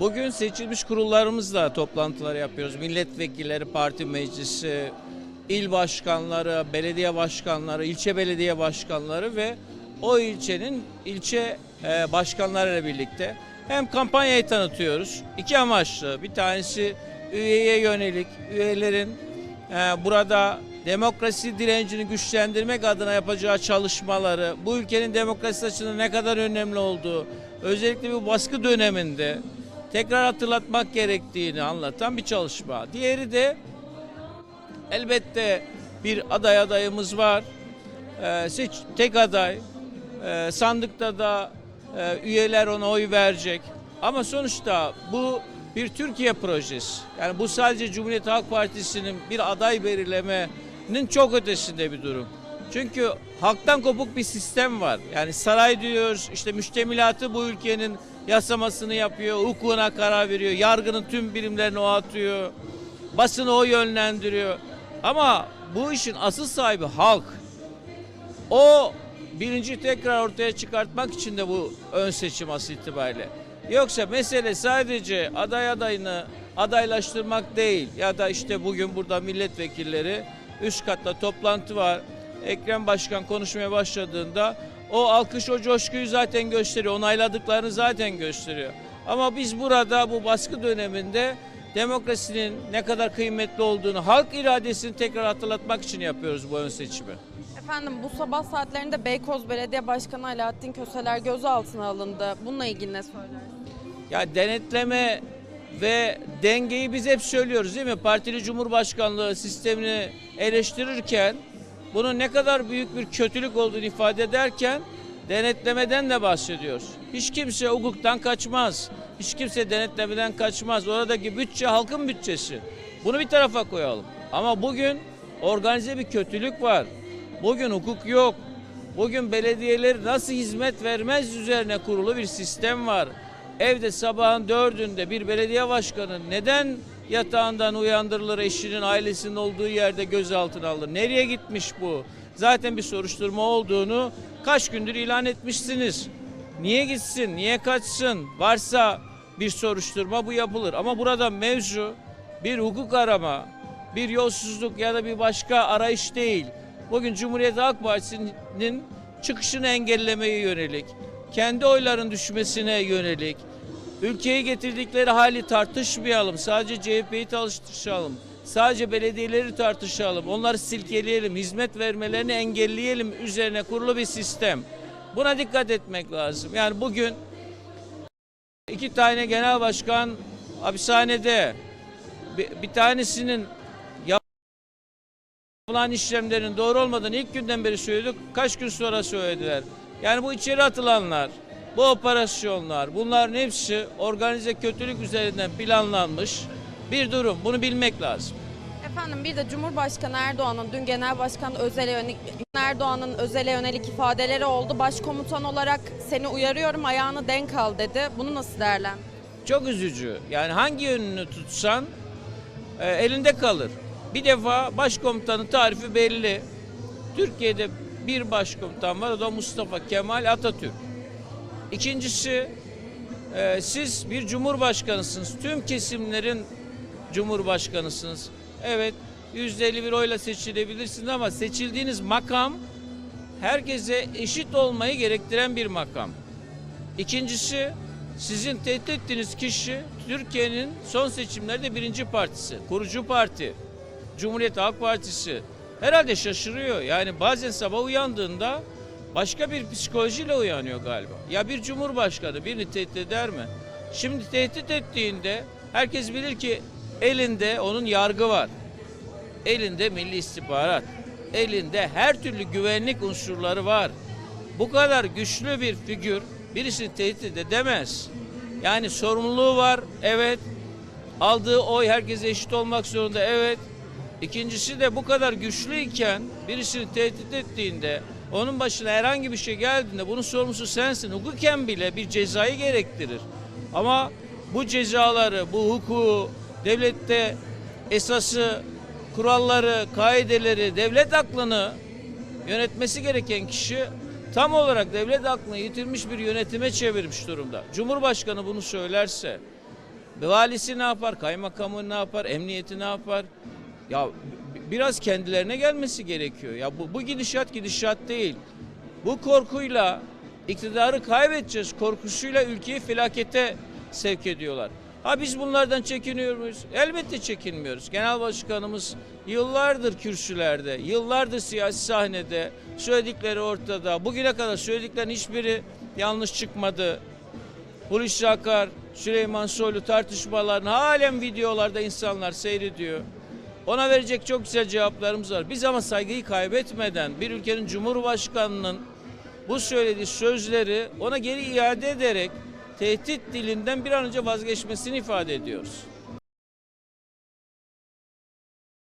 Bugün seçilmiş kurullarımızla toplantılar yapıyoruz. Milletvekilleri, parti meclisi, il başkanları, belediye başkanları, ilçe belediye başkanları ve o ilçenin ilçe e, başkanlarıyla birlikte hem kampanyayı tanıtıyoruz. İki amaçlı. Bir tanesi üyeye yönelik, üyelerin e, burada demokrasi direncini güçlendirmek adına yapacağı çalışmaları, bu ülkenin demokrasi açısından ne kadar önemli olduğu, özellikle bu baskı döneminde tekrar hatırlatmak gerektiğini anlatan bir çalışma. Diğeri de elbette bir aday adayımız var. Ee, seç, tek aday. Ee, sandıkta da e, üyeler ona oy verecek. Ama sonuçta bu bir Türkiye projesi. Yani bu sadece Cumhuriyet Halk Partisi'nin bir aday belirlemenin çok ötesinde bir durum. Çünkü halktan kopuk bir sistem var. Yani saray diyoruz, işte müştemilatı bu ülkenin yasamasını yapıyor, hukukuna karar veriyor, yargının tüm birimlerini o atıyor, basını o yönlendiriyor. Ama bu işin asıl sahibi halk. O birinci tekrar ortaya çıkartmak için de bu ön seçim asıl itibariyle. Yoksa mesele sadece aday adayını adaylaştırmak değil ya da işte bugün burada milletvekilleri üst katta toplantı var. Ekrem Başkan konuşmaya başladığında o alkış o coşkuyu zaten gösteriyor. Onayladıklarını zaten gösteriyor. Ama biz burada bu baskı döneminde demokrasinin ne kadar kıymetli olduğunu, halk iradesini tekrar hatırlatmak için yapıyoruz bu ön seçimi. Efendim bu sabah saatlerinde Beykoz Belediye Başkanı Alaaddin Köseler gözaltına alındı. Bununla ilgili ne söylersiniz? Ya denetleme ve dengeyi biz hep söylüyoruz değil mi? Partili Cumhurbaşkanlığı sistemini eleştirirken bunun ne kadar büyük bir kötülük olduğunu ifade ederken denetlemeden de bahsediyoruz. Hiç kimse hukuktan kaçmaz. Hiç kimse denetlemeden kaçmaz. Oradaki bütçe halkın bütçesi. Bunu bir tarafa koyalım. Ama bugün organize bir kötülük var. Bugün hukuk yok. Bugün belediyeler nasıl hizmet vermez üzerine kurulu bir sistem var. Evde sabahın dördünde bir belediye başkanı neden yatağından uyandırılır eşinin ailesinin olduğu yerde gözaltına alınır? Nereye gitmiş bu? Zaten bir soruşturma olduğunu kaç gündür ilan etmişsiniz. Niye gitsin, niye kaçsın? Varsa bir soruşturma bu yapılır. Ama burada mevzu bir hukuk arama, bir yolsuzluk ya da bir başka arayış değil. Bugün Cumhuriyet Halk Partisi'nin çıkışını engellemeye yönelik, kendi oyların düşmesine yönelik, ülkeyi getirdikleri hali tartışmayalım, sadece CHP'yi tartışalım, sadece belediyeleri tartışalım, onları silkeleyelim, hizmet vermelerini engelleyelim üzerine kurulu bir sistem. Buna dikkat etmek lazım. Yani bugün iki tane genel başkan hapishanede, bir, bir tanesinin yapılan işlemlerin doğru olmadığını ilk günden beri söyledik. Kaç gün sonra söylediler. Yani bu içeri atılanlar, bu operasyonlar, bunların hepsi organize kötülük üzerinden planlanmış bir durum. Bunu bilmek lazım. Efendim bir de Cumhurbaşkanı Erdoğan'ın dün Genel Başkan Özel'e yönelik Erdoğan'ın Özel'e yönelik ifadeleri oldu. Başkomutan olarak seni uyarıyorum ayağını denk al dedi. Bunu nasıl değerlendiriyorsun? Çok üzücü. Yani hangi yönünü tutsan e, elinde kalır. Bir defa başkomutanın tarifi belli. Türkiye'de bir başkomutan var o da Mustafa Kemal Atatürk. İkincisi e, siz bir cumhurbaşkanısınız. Tüm kesimlerin cumhurbaşkanısınız. Evet %51 oyla seçilebilirsiniz ama seçildiğiniz makam herkese eşit olmayı gerektiren bir makam. İkincisi sizin tehdit ettiğiniz kişi Türkiye'nin son seçimlerde birinci partisi, kurucu parti, Cumhuriyet Halk Partisi. Herhalde şaşırıyor. Yani bazen sabah uyandığında başka bir psikolojiyle uyanıyor galiba. Ya bir cumhurbaşkanı birini tehdit eder mi? Şimdi tehdit ettiğinde herkes bilir ki elinde onun yargı var. Elinde milli istihbarat. Elinde her türlü güvenlik unsurları var. Bu kadar güçlü bir figür birisini tehdit edemez. Yani sorumluluğu var, evet. Aldığı oy herkese eşit olmak zorunda, evet. İkincisi de bu kadar güçlüyken birisini tehdit ettiğinde, onun başına herhangi bir şey geldiğinde bunun sorumlusu sensin. Hukuken bile bir cezayı gerektirir. Ama bu cezaları, bu hukuku, devlette esası, kuralları, kaideleri, devlet aklını yönetmesi gereken kişi tam olarak devlet aklını yitirmiş bir yönetime çevirmiş durumda. Cumhurbaşkanı bunu söylerse, Valisi ne yapar? Kaymakamı ne yapar? Emniyeti ne yapar? Ya biraz kendilerine gelmesi gerekiyor. Ya bu, bu gidişat gidişat değil. Bu korkuyla iktidarı kaybedeceğiz korkusuyla ülkeyi felakete sevk ediyorlar. Ha biz bunlardan çekiniyor muyuz? Elbette çekinmiyoruz. Genel Başkanımız yıllardır kürsülerde, yıllardır siyasi sahnede söyledikleri ortada. Bugüne kadar söylediklerin hiçbiri yanlış çıkmadı. Hulusi Akar, Süleyman Soylu tartışmalarını halen videolarda insanlar seyrediyor. Ona verecek çok güzel cevaplarımız var. Biz ama saygıyı kaybetmeden bir ülkenin cumhurbaşkanının bu söylediği sözleri ona geri iade ederek tehdit dilinden bir an önce vazgeçmesini ifade ediyoruz.